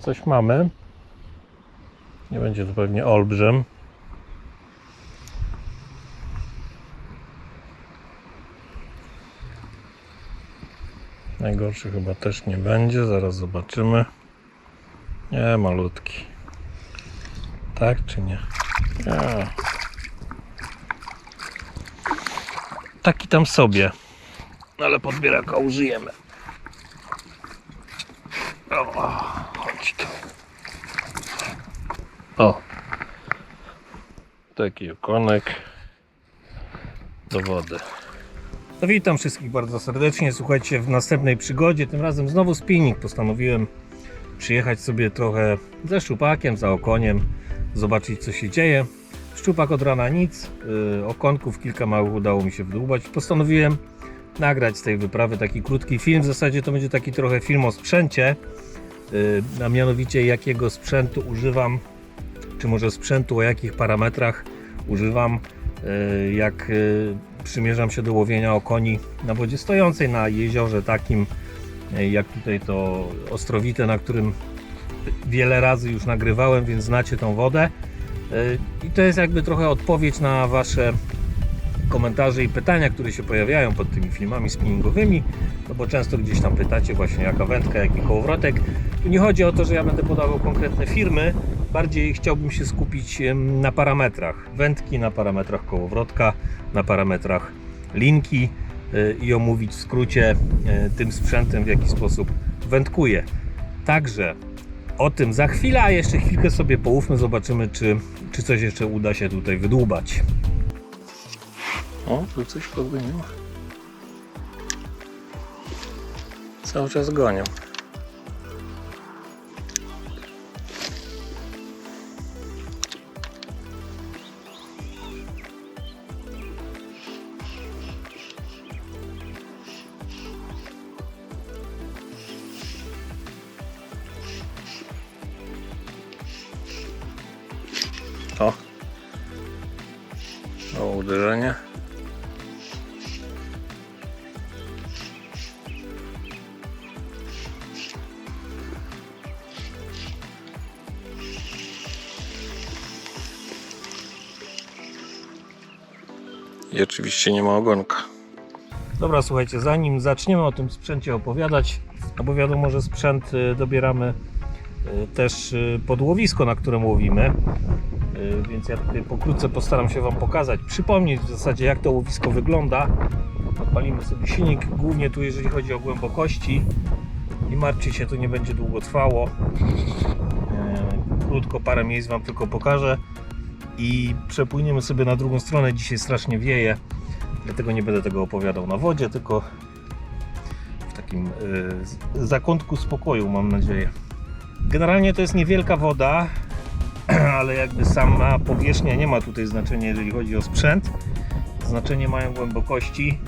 coś mamy. Nie będzie to pewnie olbrzym. Najgorszy chyba też nie będzie, zaraz zobaczymy. Nie, malutki. Tak czy nie? Nie. Taki tam sobie. Ale podbieraka użyjemy. O, chodź tu. O. Taki okonek do wody. No witam wszystkich bardzo serdecznie. Słuchajcie, w następnej przygodzie, tym razem znowu spinning. Postanowiłem przyjechać sobie trochę ze szczupakiem, za okoniem, zobaczyć co się dzieje. Szczupak od rana nic, yy, okonków kilka małych udało mi się wydłubać. Postanowiłem nagrać z tej wyprawy taki krótki film. W zasadzie to będzie taki trochę film o sprzęcie, yy, a mianowicie jakiego sprzętu używam, czy może sprzętu o jakich parametrach używam, yy, jak yy, przymierzam się do łowienia okoni na wodzie stojącej, na jeziorze takim, yy, jak tutaj to Ostrowite, na którym wiele razy już nagrywałem, więc znacie tą wodę. I to jest jakby trochę odpowiedź na Wasze komentarze i pytania, które się pojawiają pod tymi filmami spinningowymi, no bo często gdzieś tam pytacie właśnie jaka wędka, jaki kołowrotek. Tu nie chodzi o to, że ja będę podawał konkretne firmy, bardziej chciałbym się skupić na parametrach wędki, na parametrach kołowrotka, na parametrach linki y, i omówić w skrócie y, tym sprzętem, w jaki sposób wędkuję. Także o tym za chwilę, a jeszcze chwilkę sobie połówmy, zobaczymy, czy, czy coś jeszcze uda się tutaj wydłubać. O, tu coś pogoniło. Cały czas gonią. Nie ma ogonka. Dobra, słuchajcie, zanim zaczniemy o tym sprzęcie opowiadać, no bo wiadomo, że sprzęt y, dobieramy y, też y, pod łowisko, na którym łowimy. Więc ja tutaj pokrótce postaram się Wam pokazać, przypomnieć w zasadzie jak to łowisko wygląda. Odpalimy sobie silnik, głównie tu jeżeli chodzi o głębokości. Nie martwcie się, to nie będzie długo trwało. Y, Krótko parę miejsc Wam tylko pokażę i przepłyniemy sobie na drugą stronę. Dzisiaj strasznie wieje, dlatego nie będę tego opowiadał na wodzie, tylko w takim y, zakątku spokoju, mam nadzieję. Generalnie to jest niewielka woda, ale jakby sama powierzchnia nie ma tutaj znaczenia, jeżeli chodzi o sprzęt. Znaczenie mają głębokości.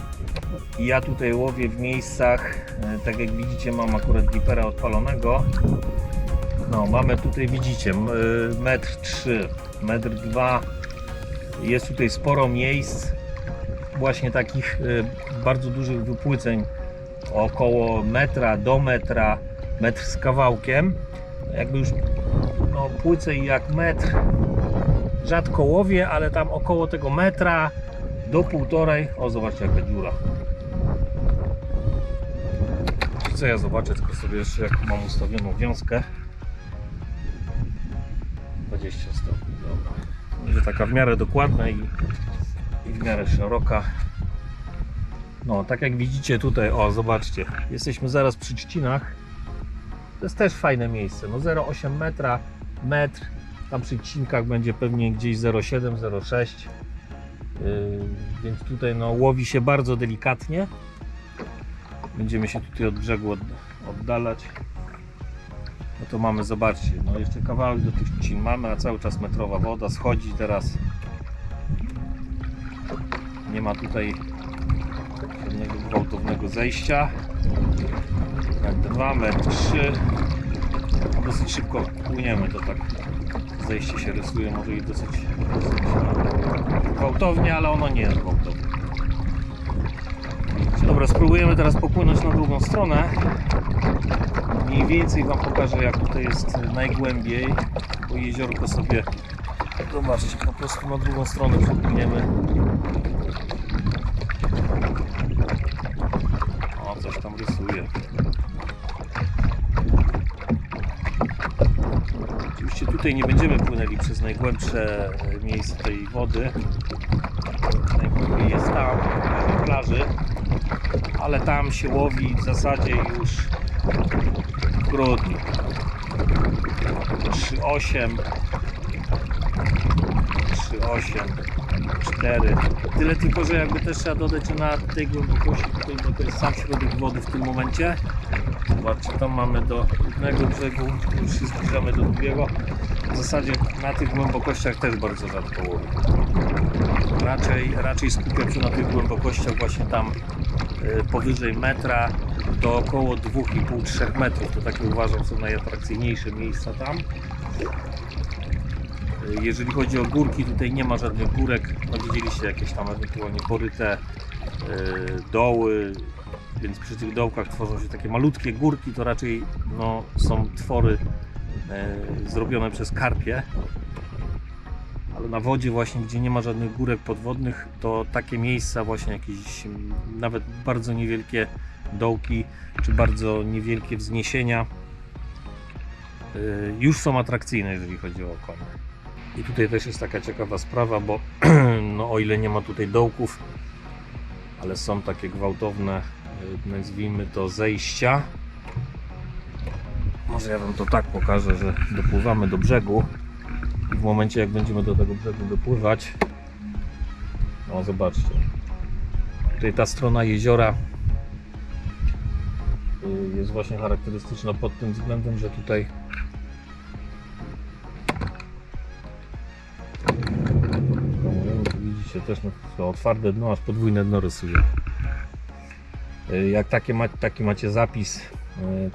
Ja tutaj łowię w miejscach, e, tak jak widzicie, mam akurat glipera odpalonego. No, mamy tutaj, widzicie, y, metr 3, metr 2. Jest tutaj sporo miejsc, właśnie takich y, bardzo dużych wypłyceń, około metra do metra, metr z kawałkiem. Jakby już no, płycej jak metr, rzadko łowię, ale tam około tego metra do półtorej. O, zobaczcie jaka dziura. Co ja zobaczę, tylko sobie jeszcze jak mam ustawioną wiązkę. 20 stopni, dobra. Będzie taka w miarę dokładna i, i w miarę szeroka. No, tak jak widzicie tutaj, o zobaczcie, jesteśmy zaraz przy trzcinach. To jest też fajne miejsce, no 0,8 metra, metr, tam przy cinkach będzie pewnie gdzieś 0,7, 0,6 yy, więc tutaj no łowi się bardzo delikatnie. Będziemy się tutaj od brzegu od, oddalać. No to mamy, zobaczcie, no jeszcze kawałek do tych trzcin mamy, a cały czas metrowa woda schodzi teraz. Nie ma tutaj żadnego gwałtownego zejścia. Metr 2, metr 3. Dosyć szybko płyniemy, to tak zejście się rysuje, może i dosyć, dosyć gwałtownie, ale ono nie jest gwałtowne. Dobra, spróbujemy teraz popłynąć na drugą stronę. Mniej więcej Wam pokażę jak tutaj jest najgłębiej, bo jeziorko sobie, zobaczcie, po prostu na drugą stronę przepłyniemy. O, coś tam rysuje. Oczywiście tutaj nie będziemy płynęli przez najgłębsze e, miejsce tej wody. Najgłębiej jest tam, na plaży, ale tam się łowi w zasadzie już w grudniu. 3,8 3,8 4 Tyle tylko, że jakby też trzeba dodać, że na tej głębokości to jest sam środek wody w tym momencie. Zobaczcie, tam mamy do jednego brzegu, już się zbliżamy do drugiego. W zasadzie na tych głębokościach też bardzo rzadko łowię. Raczej, raczej skupiam się na tych głębokościach właśnie tam y, powyżej metra do około 2,5-3 metrów. To takie uważam są najatrakcyjniejsze miejsca tam. Y, Jeżeli chodzi o górki, tutaj nie ma żadnych górek. No widzieliście jakieś tam ewentualnie poryte y, doły, więc przy tych dołkach tworzą się takie malutkie górki, to raczej no, są twory e, zrobione przez karpie. Ale na wodzie właśnie, gdzie nie ma żadnych górek podwodnych, to takie miejsca właśnie jakieś nawet bardzo niewielkie dołki, czy bardzo niewielkie wzniesienia e, już są atrakcyjne, jeżeli chodzi o konie. I tutaj też jest taka ciekawa sprawa, bo no, o ile nie ma tutaj dołków, ale są takie gwałtowne, nazwijmy to zejścia. Może ja Wam to tak pokażę, że dopływamy do brzegu. I w momencie jak będziemy do tego brzegu dopływać, no zobaczcie, tutaj ta strona jeziora y, jest właśnie charakterystyczna pod tym względem, że tutaj widzicie też no, to twarde dno, aż podwójne dno rysuje. Y, Jak takie ma, taki macie zapis y,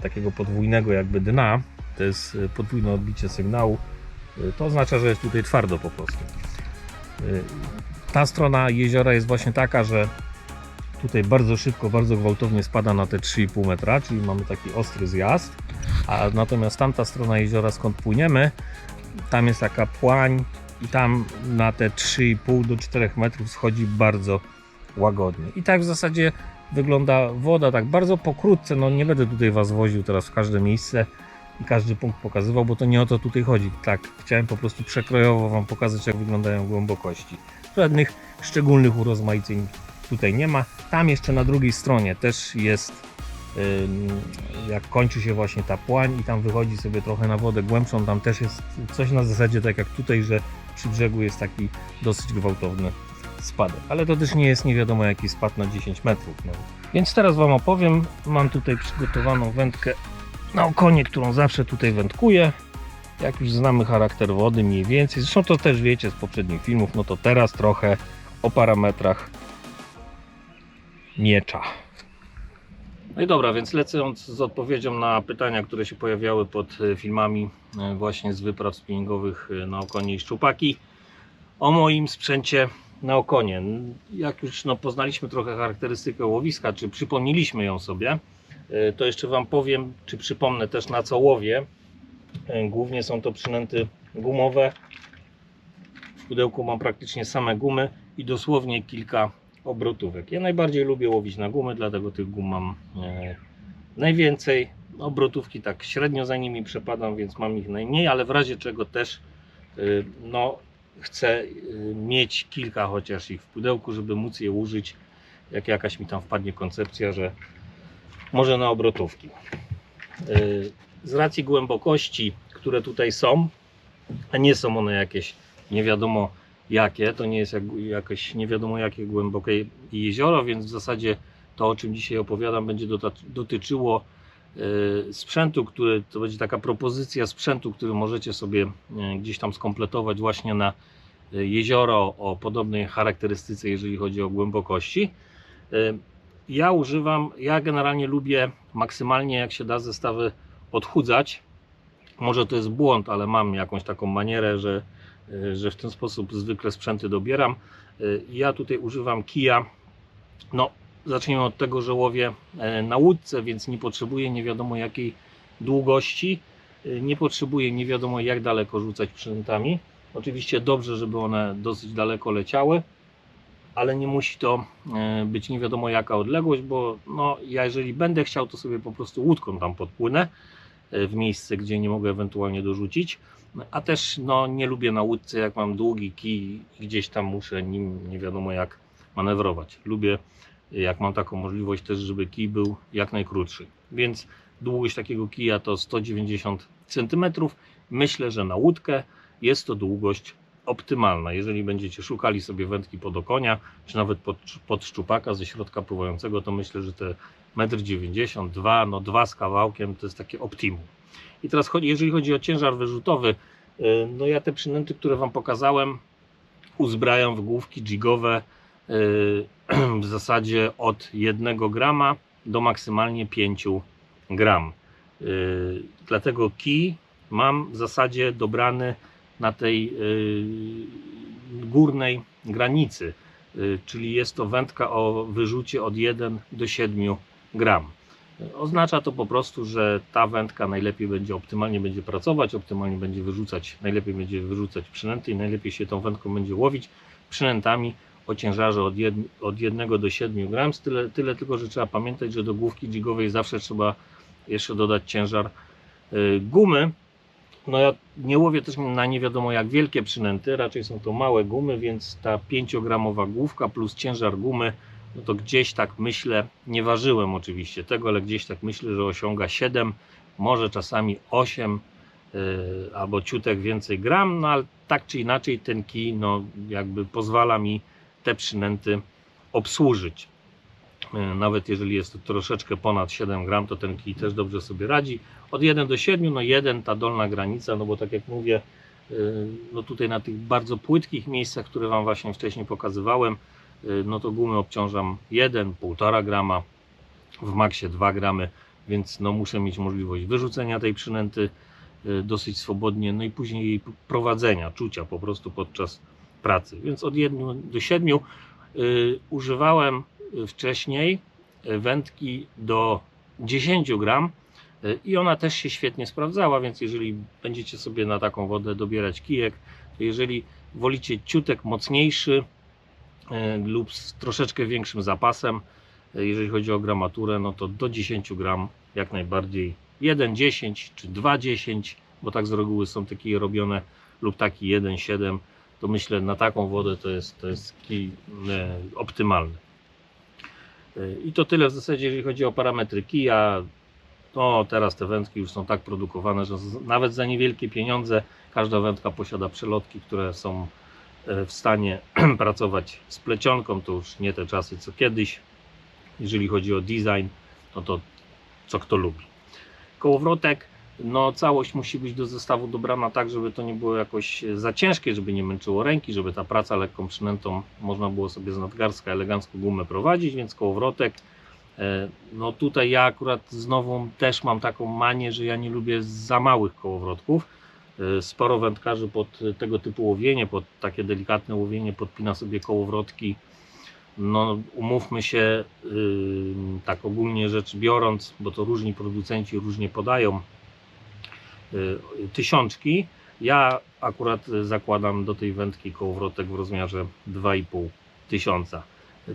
takiego podwójnego jakby dna, to jest y, podwójne odbicie sygnału, to oznacza, że jest tutaj twardo po prostu. Ta strona jeziora jest właśnie taka, że tutaj bardzo szybko, bardzo gwałtownie spada na te 3,5 metra, czyli mamy taki ostry zjazd, a natomiast tamta strona jeziora skąd płyniemy, tam jest taka płań i tam na te 3,5 do 4 metrów schodzi bardzo łagodnie. I tak w zasadzie wygląda woda, tak bardzo pokrótce, no nie będę tutaj Was woził teraz w każde miejsce i każdy punkt pokazywał, bo to nie o to tutaj chodzi. Tak, chciałem po prostu przekrojowo Wam pokazać, jak wyglądają głębokości. Żadnych szczególnych urozmaiceń tutaj nie ma. Tam jeszcze na drugiej stronie też jest, jak kończy się właśnie ta płań i tam wychodzi sobie trochę na wodę głębszą, tam też jest coś na zasadzie tak jak tutaj, że przy brzegu jest taki dosyć gwałtowny spadek. Ale to też nie jest nie wiadomo jaki spad na 10 metrów. No. Więc teraz Wam opowiem. Mam tutaj przygotowaną wędkę na okonie, którą zawsze tutaj wędkuję. Jak już znamy charakter wody mniej więcej, zresztą to też wiecie z poprzednich filmów, no to teraz trochę o parametrach miecza. No i dobra, więc lecąc z odpowiedzią na pytania, które się pojawiały pod e, filmami e, właśnie z wypraw spinningowych e, na okonie i szczupaki o moim sprzęcie na okonie. Jak już no, poznaliśmy trochę charakterystykę łowiska, czy przypomnieliśmy ją sobie, e, to jeszcze Wam powiem, czy przypomnę też na co łowię. E, Głównie są to przynęty gumowe. W pudełku mam praktycznie same gumy i dosłownie kilka obrotówek. Ja najbardziej lubię łowić na gumy, dlatego tych gum mam e, najwięcej. Obrotówki tak średnio za nimi przepadam, więc mam ich najmniej, ale w razie czego też no, chcę y, mieć kilka chociaż ich w pudełku, żeby móc je użyć, jak jakaś mi tam wpadnie koncepcja, że może na obrotówki. Y, Z racji głębokości, które tutaj są, a nie są one jakieś nie wiadomo jakie, to nie jest jak, jakieś nie wiadomo jakie głębokie jezioro, więc w zasadzie to, o czym dzisiaj opowiadam, będzie dotyczyło sprzętu, który to będzie taka propozycja sprzętu, który możecie sobie y, gdzieś tam skompletować właśnie na y, jezioro o podobnej charakterystyce, jeżeli chodzi o głębokości. Y, Ja używam, ja generalnie lubię maksymalnie jak się da zestawy odchudzać. Może to jest błąd, ale mam jakąś taką manierę, że, y, że w ten sposób zwykle sprzęty dobieram. Y, Ja tutaj używam kija. No, zacznijmy od tego, że łowię e, na łódce, więc nie potrzebuję nie wiadomo jakiej długości. Y, Nie potrzebuję nie wiadomo jak daleko rzucać przynętami. Oczywiście dobrze, żeby one dosyć daleko leciały, ale nie musi to e, być nie wiadomo jaka odległość, bo no, ja jeżeli będę chciał, to sobie po prostu łódką tam podpłynę e, w miejsce, gdzie nie mogę ewentualnie dorzucić. A też no, nie lubię na łódce, jak mam długi kij i gdzieś tam muszę nim nie wiadomo jak manewrować. Lubię, jak mam taką możliwość też, żeby kij był jak najkrótszy. Więc długość takiego kija to 190 cm. Myślę, że na łódkę jest to długość optymalna. Jeżeli będziecie szukali sobie wędki pod okonia, czy nawet pod, pod szczupaka ze środka pływającego, to myślę, że te 1,92 m, no 2 z kawałkiem to jest takie optimum. I teraz jeżeli chodzi o ciężar wyrzutowy, y, no ja te przynęty, które Wam pokazałem, uzbrajam w główki jigowe w zasadzie od 1 grama do maksymalnie 5 gram. Y, Dlatego kij mam w zasadzie dobrany na tej y, górnej granicy, y, czyli jest to wędka o wyrzucie od 1 do 7 gram. Oznacza to po prostu, że ta wędka najlepiej będzie optymalnie będzie pracować, optymalnie będzie wyrzucać, najlepiej będzie wyrzucać przynęty i najlepiej się tą wędką będzie łowić przynętami o ciężarze od 1, od 1 do 7 gram. Tyle, tyle tylko, że trzeba pamiętać, że do główki jigowej zawsze trzeba jeszcze dodać ciężar y, gumy. No ja nie łowię też na nie wiadomo jak wielkie przynęty, raczej są to małe gumy, więc ta 5-gramowa główka plus ciężar gumy, no to gdzieś tak myślę, nie ważyłem oczywiście tego, ale gdzieś tak myślę, że osiąga 7, może czasami 8 yy, albo ciutek więcej gram, no ale tak czy inaczej ten kij no jakby pozwala mi te przynęty obsłużyć. Yy, Nawet jeżeli jest to troszeczkę ponad 7 gram, to ten kij też dobrze sobie radzi. Od 1 do 7, no 1 ta dolna granica, no bo tak jak mówię, yy, no tutaj na tych bardzo płytkich miejscach, które Wam właśnie wcześniej pokazywałem, yy, no to gumy obciążam 1, 1,5 grama, w maksie 2 gramy, więc no muszę mieć możliwość wyrzucenia tej przynęty dosyć swobodnie, no i później jej prowadzenia, czucia po prostu podczas pracy. Więc od 1 do 7 yy, używałem wcześniej y, wędki do 10 gram y, i ona też się świetnie sprawdzała, więc jeżeli będziecie sobie na taką wodę dobierać kijek, to jeżeli wolicie ciutek mocniejszy y, lub z troszeczkę większym zapasem, y, jeżeli chodzi o gramaturę, no to do 10 gram jak najbardziej 1,10 czy 2,10, bo tak z reguły są takie robione lub taki 1,7 to myślę na taką wodę to jest, to jest kij e. E, I to tyle w zasadzie, jeżeli chodzi o parametry kija. No, teraz te wędki już są tak produkowane, że nawet za niewielkie pieniądze każda wędka posiada przelotki, które są e, w stanie pracować z plecionką. To już nie te czasy co kiedyś. Jeżeli chodzi o design, no to co kto lubi. Kołowrotek, no całość musi być do zestawu dobrana tak, żeby to nie było jakoś e, za ciężkie, żeby nie męczyło ręki, żeby ta praca lekką przynętą można było sobie z nadgarstka elegancko gumę prowadzić, więc kołowrotek. e, No tutaj ja akurat znowu też mam taką manię, że ja nie lubię za małych kołowrotków. E, Sporo wędkarzy pod tego typu łowienie, pod takie delikatne łowienie podpina sobie kołowrotki. No umówmy się, yy, tak ogólnie rzecz biorąc, bo to różni producenci różnie podają tysiączki. Ja akurat y, zakładam do tej wędki kołowrotek w rozmiarze 2,5 tysiąca.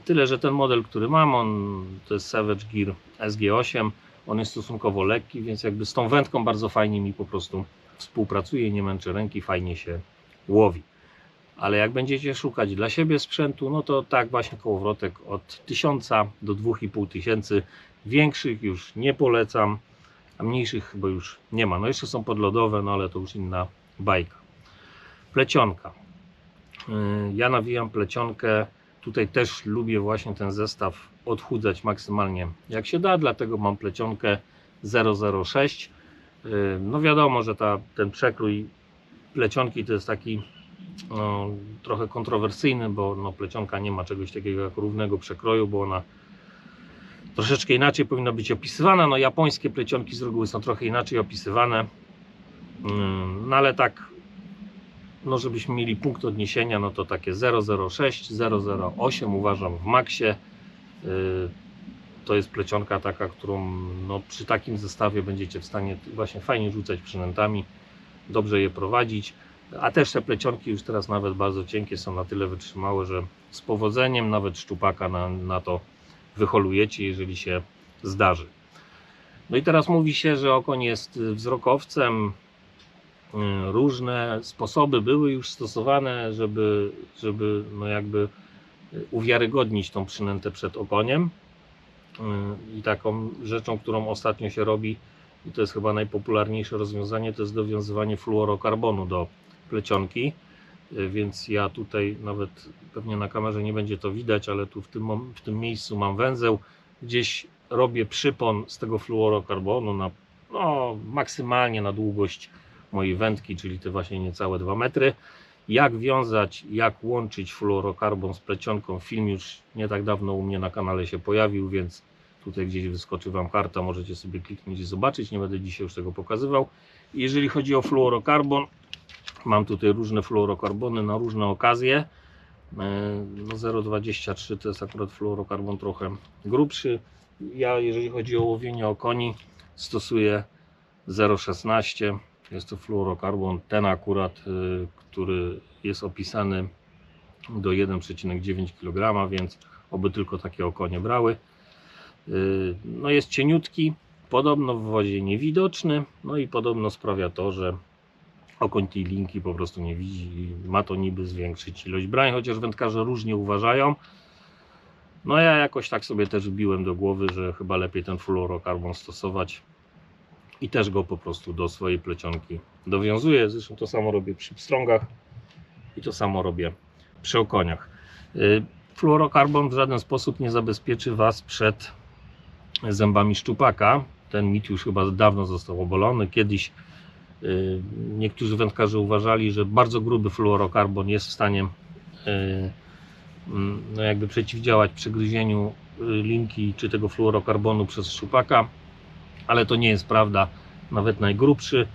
Tyle, że ten model, który mam, on to jest Savage Gear SG8. On jest stosunkowo lekki, więc jakby z tą wędką bardzo fajnie mi po prostu współpracuje, nie męczy ręki, fajnie się łowi. Ale jak będziecie szukać dla siebie sprzętu, no to tak właśnie kołowrotek od 1000 do 2500 tysięcy. Większych już nie polecam a mniejszych chyba już nie ma. No jeszcze są podlodowe, no ale to już inna bajka. Plecionka. Yy, Ja nawijam plecionkę. Tutaj też lubię właśnie ten zestaw odchudzać maksymalnie jak się da, dlatego mam plecionkę 006. Yy, No wiadomo, że ta, ten przekrój plecionki to jest taki no, trochę kontrowersyjny, bo no, plecionka nie ma czegoś takiego jak równego przekroju, bo ona troszeczkę inaczej powinna być opisywana. No, japońskie plecionki z reguły są trochę inaczej opisywane. Mm, No ale tak, no żebyśmy mieli punkt odniesienia, no to takie 006, 008 uważam w maksie. Yy, to jest plecionka taka, którą no, przy takim zestawie będziecie w stanie właśnie fajnie rzucać przynętami, dobrze je prowadzić. A też te plecionki już teraz nawet bardzo cienkie są na tyle wytrzymałe, że z powodzeniem nawet szczupaka na, na to wyholujecie, jeżeli się zdarzy. No i teraz mówi się, że okoń jest wzrokowcem. Y, Różne sposoby były już stosowane, żeby, żeby no jakby uwiarygodnić tą przynętę przed okoniem. Y, I taką rzeczą, którą ostatnio się robi, i to jest chyba najpopularniejsze rozwiązanie, to jest dowiązywanie fluorokarbonu do plecionki. Y, Więc ja tutaj nawet pewnie na kamerze nie będzie to widać, ale tu w tym, w tym miejscu mam węzeł. Gdzieś robię przypon z tego fluorokarbonu na no, maksymalnie na długość mojej wędki, czyli te właśnie niecałe 2 metry. Jak wiązać, jak łączyć fluorokarbon z plecionką, film już nie tak dawno u mnie na kanale się pojawił, więc tutaj gdzieś wyskoczy Wam karta, możecie sobie kliknąć i zobaczyć, nie będę dzisiaj już tego pokazywał. Jeżeli chodzi o fluorokarbon, mam tutaj różne fluorokarbony na różne okazje. E, No 0,23 to jest akurat fluorokarbon trochę grubszy. Ja jeżeli chodzi o łowienie okoni stosuję 0,16 jest to fluorokarbon, ten akurat, y, który jest opisany do 1,9 kg, więc oby tylko takie okonie brały. Y, No jest cieniutki, podobno w wodzie niewidoczny, no i podobno sprawia to, że okoń tej linki po prostu nie widzi ma to niby zwiększyć ilość brań, chociaż wędkarze różnie uważają. No ja jakoś tak sobie też wbiłem do głowy, że chyba lepiej ten fluorokarbon stosować i też go po prostu do swojej plecionki dowiązuję. Zresztą to samo robię przy pstrągach i to samo robię przy okoniach. Y, Fluorokarbon w żaden sposób nie zabezpieczy Was przed zębami szczupaka. Ten mit już chyba dawno został obalony. Kiedyś niektórzy wędkarze uważali, że bardzo gruby fluorokarbon jest w stanie y, mm, no jakby przeciwdziałać przegryzieniu y, linki czy tego fluorokarbonu przez szczupaka ale to nie jest prawda. Nawet najgrubszy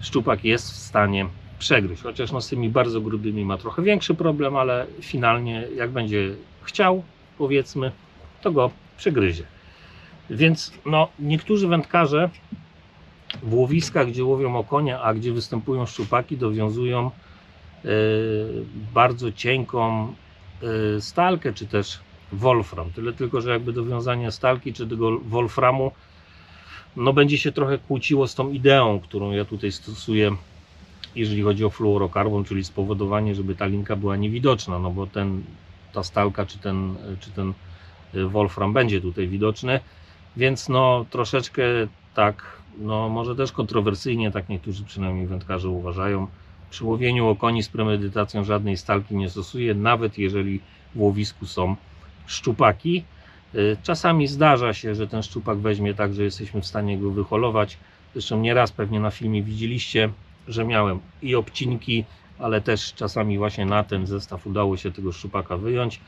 szczupak jest w stanie przegryźć. Chociaż no z tymi bardzo grubymi ma trochę większy problem, ale finalnie jak będzie chciał, powiedzmy, to go przegryzie. Więc no, niektórzy wędkarze w łowiskach, gdzie łowią okonia, a gdzie występują szczupaki, dowiązują yy, bardzo cienką yy, stalkę, czy też wolfram. Tyle tylko, że jakby dowiązanie stalki czy tego wolframu no będzie się trochę kłóciło z tą ideą, którą ja tutaj stosuję, jeżeli chodzi o fluorokarbon, czyli spowodowanie, żeby ta linka była niewidoczna, no bo ten, ta stalka czy ten, czy ten y, wolfram będzie tutaj widoczny, więc no troszeczkę tak, no może też kontrowersyjnie, tak niektórzy przynajmniej wędkarze uważają, przy łowieniu okoni z premedytacją żadnej stalki nie stosuję, nawet jeżeli w łowisku są szczupaki. Y, Czasami zdarza się, że ten szczupak weźmie tak, że jesteśmy w stanie go wyholować. Zresztą nieraz pewnie na filmie widzieliście, że miałem i obcinki, ale też czasami właśnie na ten zestaw udało się tego szczupaka wyjąć.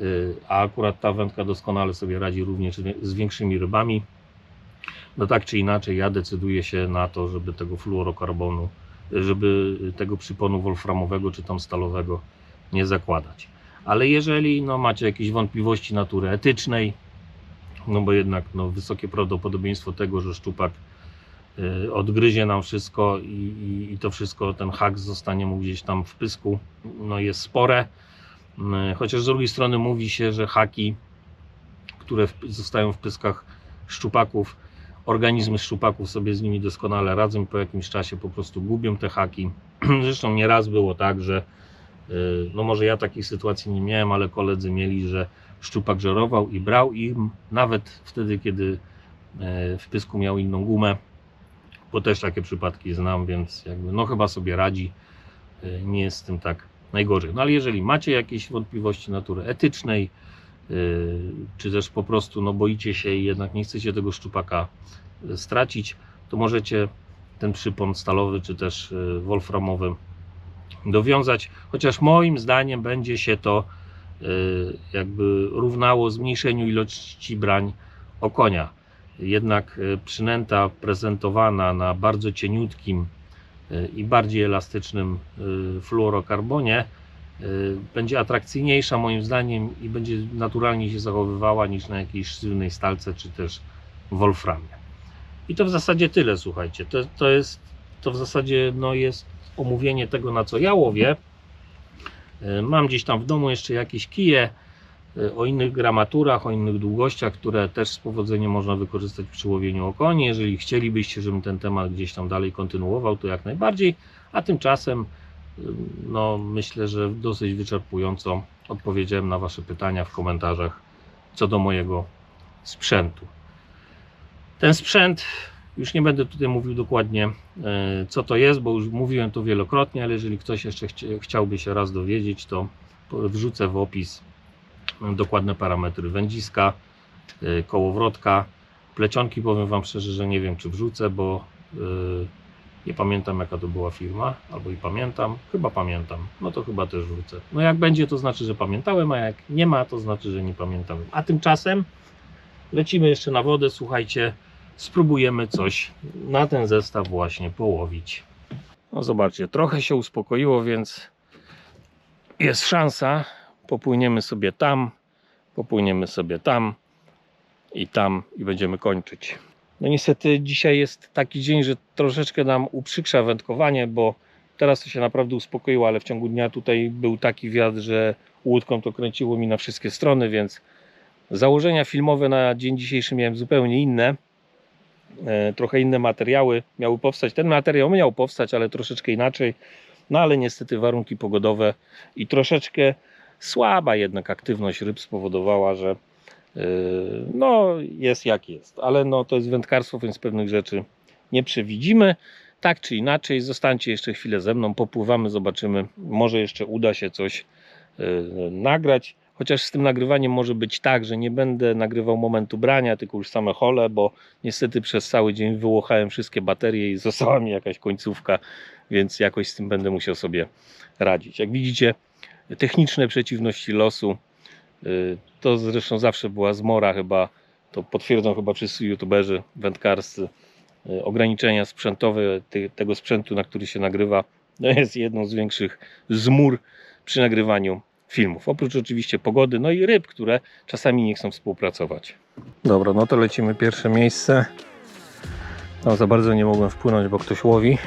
Y, A akurat ta wędka doskonale sobie radzi również z większymi rybami. No tak czy inaczej, ja decyduję się na to, żeby tego fluorokarbonu, żeby tego przyponu wolframowego czy tam stalowego nie zakładać. Ale jeżeli no, macie jakieś wątpliwości natury etycznej, no bo jednak no, wysokie prawdopodobieństwo tego, że szczupak y, odgryzie nam wszystko i, i, i to wszystko, ten hak zostanie mu gdzieś tam w pysku, no jest spore. Y, Chociaż z drugiej strony mówi się, że haki, które w, zostają w pyskach szczupaków, organizmy szczupaków sobie z nimi doskonale radzą po jakimś czasie po prostu gubią te haki. Zresztą nieraz było tak, że y, no może ja takich sytuacji nie miałem, ale koledzy mieli, że szczupak żerował i brał im nawet wtedy, kiedy e, w pysku miał inną gumę, bo też takie przypadki znam, więc jakby no chyba sobie radzi, e, nie jest z tym tak najgorzej. No ale jeżeli macie jakieś wątpliwości natury etycznej, czy też po prostu no boicie się i jednak nie chcecie tego szczupaka e, stracić, to możecie ten przypon stalowy, czy też e, wolframowy dowiązać, chociaż moim zdaniem będzie się to y, jakby równało zmniejszeniu ilości brań okonia. Jednak y, przynęta prezentowana na bardzo cieniutkim y, i bardziej elastycznym y, fluorokarbonie y, będzie atrakcyjniejsza moim zdaniem i będzie naturalnie się zachowywała niż na jakiejś sztywnej stalce czy też wolframie. I to w zasadzie tyle, słuchajcie. To, to jest, to w zasadzie no, jest omówienie tego, na co ja łowię. Y, Mam gdzieś tam w domu jeszcze jakieś kije y, o innych gramaturach, o innych długościach, które też z powodzeniem można wykorzystać przy łowieniu okoni. Jeżeli chcielibyście, żebym ten temat gdzieś tam dalej kontynuował, to jak najbardziej. A tymczasem y, no, myślę, że dosyć wyczerpująco odpowiedziałem na Wasze pytania w komentarzach co do mojego sprzętu. Ten sprzęt, już nie będę tutaj mówił dokładnie e, co to jest, bo już mówiłem to wielokrotnie, ale jeżeli ktoś jeszcze chci- chciałby się raz dowiedzieć, to wrzucę w opis e, dokładne parametry wędziska, e, kołowrotka, plecionki powiem Wam szczerze, że nie wiem czy wrzucę, bo nie pamiętam jaka to była firma, albo i pamiętam, chyba pamiętam, no to chyba też wrzucę. No jak będzie to znaczy, że pamiętałem, a jak nie ma to znaczy, że nie pamiętałem. A tymczasem lecimy jeszcze na wodę, słuchajcie, spróbujemy coś na ten zestaw właśnie połowić. No zobaczcie, trochę się uspokoiło, więc jest szansa. Popłyniemy sobie tam, popłyniemy sobie tam i tam i będziemy kończyć. No niestety dzisiaj jest taki dzień, że troszeczkę nam uprzykrza wędkowanie, bo teraz to się naprawdę uspokoiło, ale w ciągu dnia tutaj był taki wiatr, że łódką to kręciło mi na wszystkie strony, więc założenia filmowe na dzień dzisiejszy miałem zupełnie inne. E, trochę inne materiały miały powstać. Ten materiał miał powstać, ale troszeczkę inaczej. No ale niestety warunki pogodowe i troszeczkę słaba jednak aktywność ryb spowodowała, że no jest jak jest. Ale no to jest wędkarstwo, więc pewnych rzeczy nie przewidzimy. Tak czy inaczej, zostańcie jeszcze chwilę ze mną, popływamy, zobaczymy. Może jeszcze uda się coś yy, nagrać. Chociaż z tym nagrywaniem może być tak, że nie będę nagrywał momentu brania, tylko już same hole, bo niestety przez cały dzień wyłochałem wszystkie baterie i została mi jakaś końcówka, więc jakoś z tym będę musiał sobie radzić. Jak widzicie, techniczne przeciwności losu, y, to zresztą zawsze była zmora chyba, to potwierdzą chyba wszyscy youtuberzy, wędkarscy, y, ograniczenia sprzętowe ty- tego sprzętu, na który się nagrywa, to jest jedną z większych zmór przy nagrywaniu filmów. Oprócz oczywiście pogody, no i ryb, które czasami nie chcą współpracować. Dobra, no to lecimy pierwsze miejsce. Tam za bardzo nie mogłem wpłynąć, bo ktoś łowi.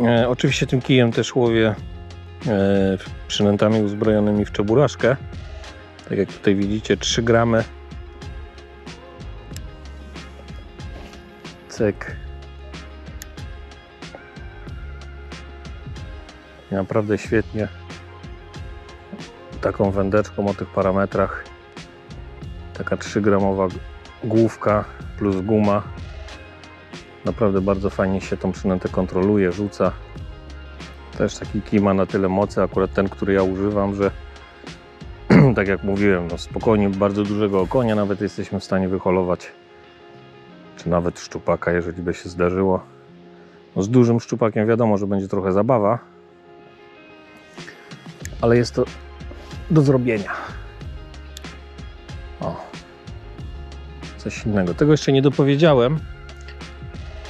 E, oczywiście tym kijem też łowię e, przynętami uzbrojonymi w czeburaszkę. Tak jak tutaj widzicie, 3 gramy. Cyk. I Naprawdę świetnie. Taką wędeczką o tych parametrach. Taka 3 gramowa główka plus guma. Naprawdę bardzo fajnie się tą przynętę kontroluje, rzuca. Też taki kij ma na tyle mocy, akurat ten, który ja używam, że tak jak mówiłem, no spokojnie bardzo dużego okonia nawet jesteśmy w stanie wyholować. Czy nawet szczupaka, jeżeli by się zdarzyło. No z dużym szczupakiem wiadomo, że będzie trochę zabawa. Ale jest to do zrobienia. O. Coś innego. Tego jeszcze nie dopowiedziałem,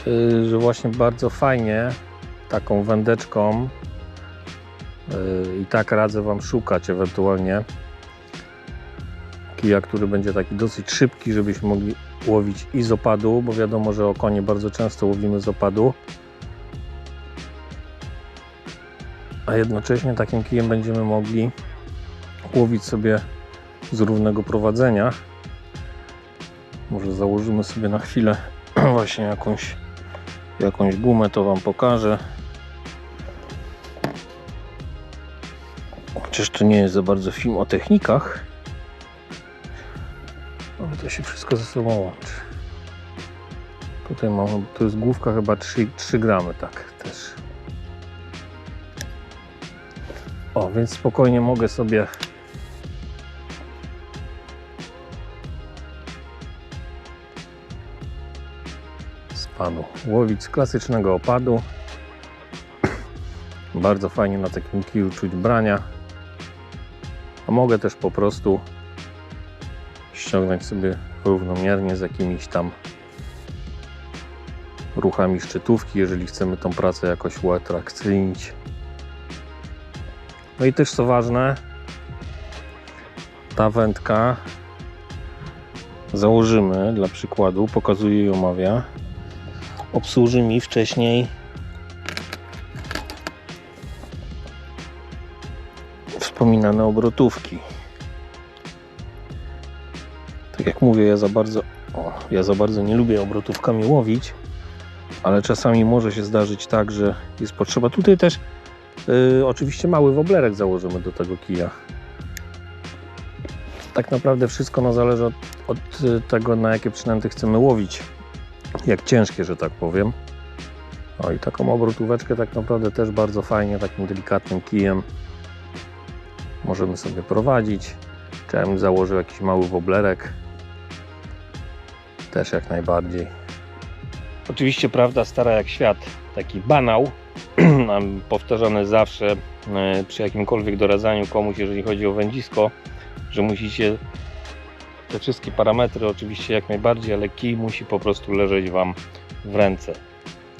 yy, że właśnie bardzo fajnie taką wędeczką yy, i tak radzę Wam szukać ewentualnie kija, który będzie taki dosyć szybki, żebyśmy mogli łowić i z opadu, bo wiadomo, że o konie bardzo często łowimy z opadu. A jednocześnie takim kijem będziemy mogli łowić sobie z równego prowadzenia. Może założymy sobie na chwilę właśnie jakąś, jakąś gumę, to Wam pokażę. Chociaż to nie jest za bardzo film o technikach. To się wszystko ze sobą łączy. Tutaj mam, to jest główka chyba 3, 3 gramy, tak też. O, więc spokojnie mogę sobie spadu łowić klasycznego opadu. Bardzo fajnie na takim kiju czuć brania. A mogę też po prostu ściągnąć sobie równomiernie z jakimiś tam ruchami szczytówki, jeżeli chcemy tą pracę jakoś uatrakcyjnić. No i też co ważne, ta wędka założymy dla przykładu, pokazuję i omawia. Obsłuży mi wcześniej wspominane obrotówki. Jak mówię, ja za bardzo, o, ja za bardzo nie lubię obrotówkami łowić, ale czasami może się zdarzyć tak, że jest potrzeba. Tutaj też y, oczywiście mały woblerek założymy do tego kija. Tak naprawdę wszystko no, zależy od, od y, tego, na jakie przynęty chcemy łowić. Jak ciężkie, że tak powiem. O i taką obrotóweczkę tak naprawdę też bardzo fajnie, takim delikatnym kijem możemy sobie prowadzić. Czy ja bym założył jakiś mały woblerek. Też jak najbardziej. Oczywiście prawda stara jak świat, taki banał, powtarzany zawsze e, przy jakimkolwiek doradzaniu komuś, jeżeli chodzi o wędzisko, że musicie te wszystkie parametry oczywiście jak najbardziej, ale kij musi po prostu leżeć Wam w ręce.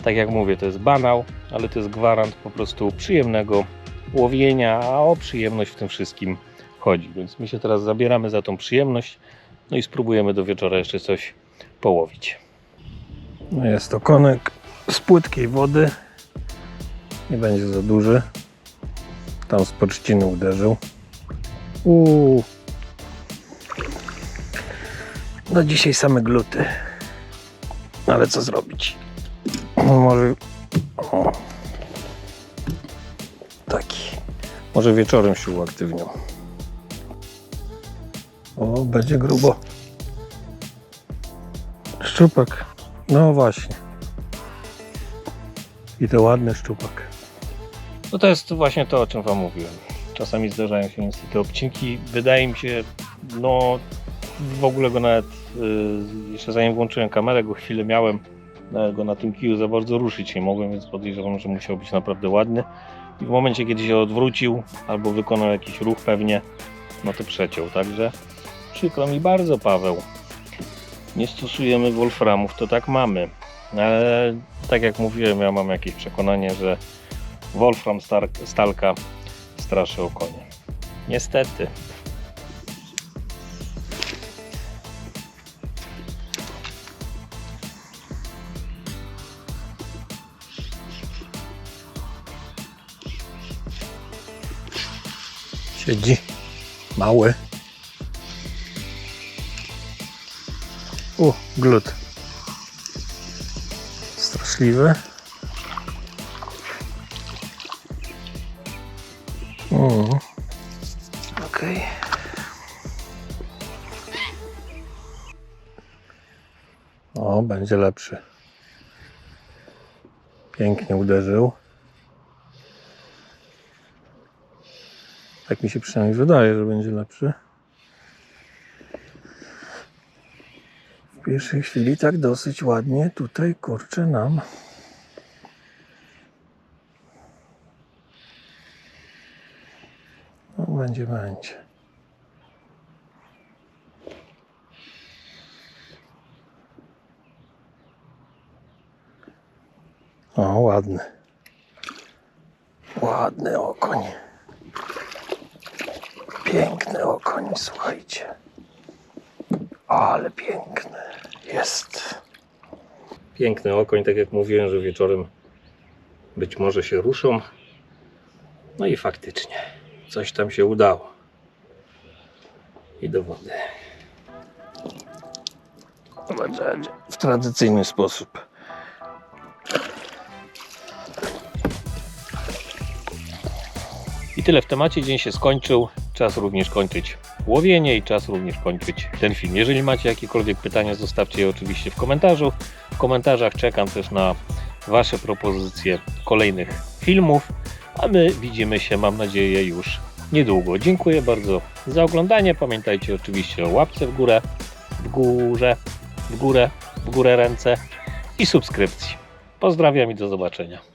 Tak jak mówię, to jest banał, ale to jest gwarant po prostu przyjemnego łowienia, a o przyjemność w tym wszystkim chodzi. Więc my się teraz zabieramy za tą przyjemność, no i spróbujemy do wieczora jeszcze coś połowić. No jest to konek z płytkiej wody. Nie będzie za duży. Tam z poczciny uderzył. Uuu. No dzisiaj same gluty. Ale co zrobić? Może... O. Taki. Może wieczorem się uaktywnią. O, będzie grubo. Szczupak. No właśnie. I to ładny szczupak. No to jest właśnie to, o czym Wam mówiłem. Czasami zdarzają się niestety obcinki. Wydaje mi się, no w ogóle go nawet, y, jeszcze zanim włączyłem kamerę, go chwilę miałem, go na tym kiju za bardzo ruszyć nie mogłem, więc podejrzewam, że musiał być naprawdę ładny. I w momencie, kiedy się odwrócił albo wykonał jakiś ruch pewnie, no to przeciął. Także przykro mi bardzo, Paweł. Nie stosujemy wolframów, to tak mamy. Ale tak jak mówiłem, ja mam jakieś przekonanie, że wolfram stalka straszy o konie. Niestety. Siedzi. Mały. U, glut. Straszliwy. O. Okej. O, będzie lepszy. Pięknie uderzył. Tak mi się przynajmniej wydaje, że będzie lepszy. Pierwszej chwili tak dosyć ładnie tutaj kurczę nam. No, będzie, będzie. O, ładny. Ładny okoń. Piękny okoń, słuchajcie. Ale piękny jest. Piękny okoń, tak jak mówiłem, że wieczorem być może się ruszą. No i faktycznie coś tam się udało. I do wody. W tradycyjny sposób. I tyle w temacie. Dzień się skończył. Czas również kończyć łowienie i czas również kończyć ten film. Jeżeli macie jakiekolwiek pytania, zostawcie je oczywiście w komentarzu. W komentarzach czekam też na Wasze propozycje kolejnych filmów, a my widzimy się, mam nadzieję, już niedługo. Dziękuję bardzo za oglądanie. Pamiętajcie oczywiście o łapce w górę, w górę, w górę, w górę ręce i subskrypcji. Pozdrawiam i do zobaczenia.